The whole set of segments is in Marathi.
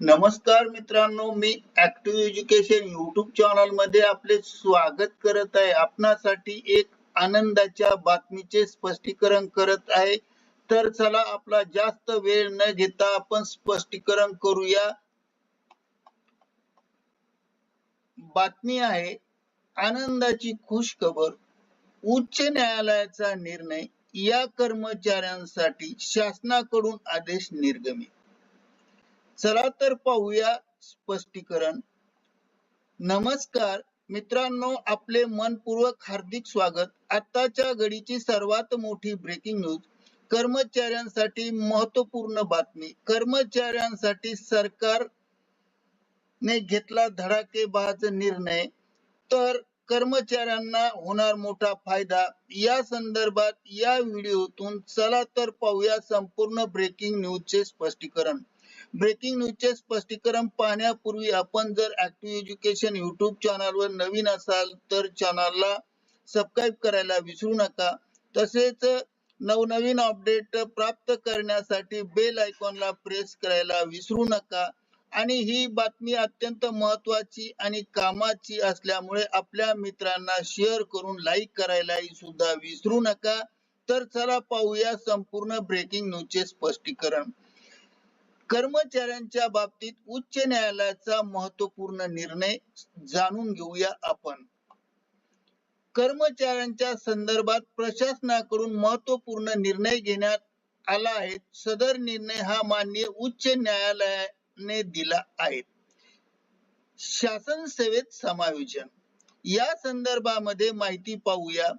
नमस्कार मित्रांनो मी ऍक्टिव्ह एज्युकेशन युट्यूब चॅनलमध्ये आपले स्वागत करत आहे. आपणासाठी एक आनंदाच्या बातमीचे स्पष्टीकरण करत आहे. तर चला आपला जास्त वेळ न घेता आपण स्पष्टीकरण करूया. बातमी आहे आनंदाची खुश खबर उच्च न्यायालयाचा निर्णय या कर्मचाऱ्यांसाठी शासनाकडून आदेश निर्गमित. चला तर पाहूया स्पष्टीकरण. नमस्कार मित्रांनो आपले मनपूर्वक हार्दिक स्वागत. आताच्या घडीची सर्वात मोठी ब्रेकिंग न्यूज कर्मचाऱ्यांसाठी महत्त्वपूर्ण बातमी. कर्मचाऱ्यांसाठी सरकार ने घेतला धडाकेबाज निर्णय. तर कर्मचाऱ्यांना होणार मोठा फायदा. या संदर्भात या व्हिडिओतून चला तर पाहूया संपूर्ण ब्रेकिंग न्यूजचे स्पष्टीकरण. ब्रेकिंग न्यूजचे स्पष्टीकरण पाहण्यापूर्वी आपण जर ऍक्टिव्ह एज्युकेशन युट्यूब चॅनलवर नवीन असाल तर चॅनलला सबस्क्राईब करायला विसरू नका. तसेच नवनवीन अपडेट प्राप्त करण्यासाठी बेल आयकॉनला प्रेस करायला विसरू नका. आणि ही बातमी अत्यंत महत्वाची आणि कामाची असल्यामुळे आपल्या मित्रांना शेअर करून लाईक करायलाही सुद्धा विसरू नका. तर चला पाहूया संपूर्ण ब्रेकिंग न्यूजचे स्पष्टीकरण. कर्मचाऱ्यांच्या बाबतीत उच्च न्यायालयाचा महत्त्वपूर्ण निर्णय जाणून घेऊया आपण. कर्मचाऱ्यांच्या संदर्भात प्रशासनाकडून महत्त्वपूर्ण निर्णय घेण्यात आला आहे. सदर निर्णय हा मान्य उच्च न्यायालयाने दिला आहे. शासन सेवेत समायोजन. या संदर्भामध्ये माहिती पाहूया.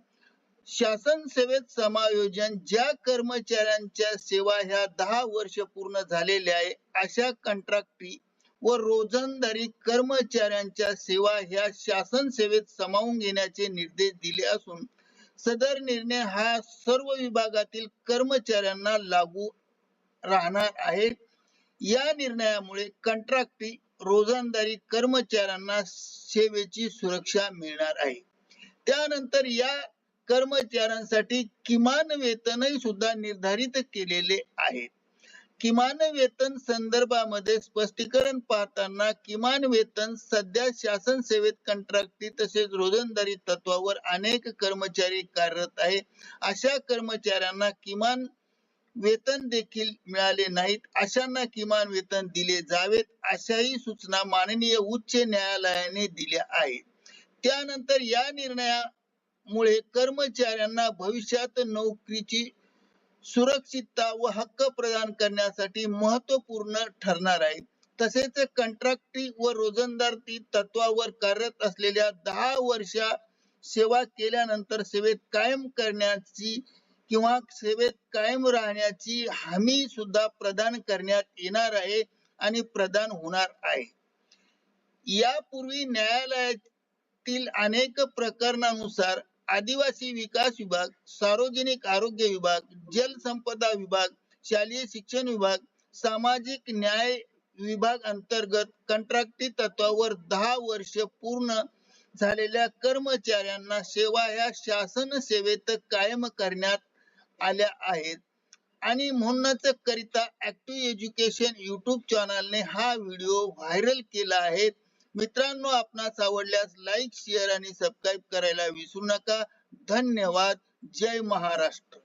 शासन सेवेत समायोजन ज्या कर्मचाऱ्यांच्या सेवा ह्या दहा वर्ष पूर्ण झालेल्या आहे अशा कंत्राटी व रोजंदारी कर्मचाऱ्यांच्या सेवा ह्या शासन सेवेत समावून घेण्याचे निर्देश दिले असून सदर निर्णय हा सर्व विभागातील कर्मचाऱ्यांना लागू राहणार आहे. या निर्णयामुळे कंत्राटी रोजंदारी कर्मचाऱ्यांना सेवेची सुरक्षा मिळणार आहे. त्यानंतर या कर्मचाऱ्यांसाठी किमान वेतनही सुद्धा निर्धारित केलेले आहे किमान वेतन संदर्भामध्ये स्पष्टीकरण पाहताना किमान वेतन सध्या शासन सेवेत कंत्राटी तसेच रोजंदारी तत्वावर अनेक कर्मचारी कार्यरत आहे. अशा कर्मचाऱ्यांना किमान वेतन देखील मिळाले नाहीत. अशांना किमान वेतन दिले जावेत अशाही सूचना माननीय उच्च न्यायालयाने दिल्या आहेत. त्यानंतर या मुळे कर्मचाऱ्यांना भविष्यात नोकरीची सुरक्षितता व हक्क प्रदान करण्यासाठी महत्त्वपूर्ण ठरणार आहे. तसेच कंत्राटी व रोजंदारी तत्वावर कार्यरत असलेल्या दहा वर्षा सेवा केल्यानंतर सेवेत कायम करण्याची किंवा सेवेत कायम राहण्याची हमी सुद्धा प्रदान करण्यात येणार आहे आणि प्रदान होणार आहे. यापूर्वी न्यायालयातील अनेक प्रकरणानुसार आदिवासी विकास विभाग सार्वजनिक आरोग्य विभाग जलसंपदा विभाग शालेय शिक्षण विभाग सामाजिक न्याय विभाग अंतर्गत कंत्राटी तत्वावर दहा वर्ष पूर्ण झालेल्या कर्मचाऱ्यांना सेवा या शासन सेवेत कायम करण्यात आल्या आहेत. आणि म्हणूनच करिता ऍक्टिव्ह एज्युकेशन युट्यूब चॅनलने हा व्हिडिओ व्हायरल केला आहे. मित्रांनो आपणास आवडल्यास लाईक शेअर आणि सबस्क्राईब करायला विसरू नका. धन्यवाद. जय महाराष्ट्र.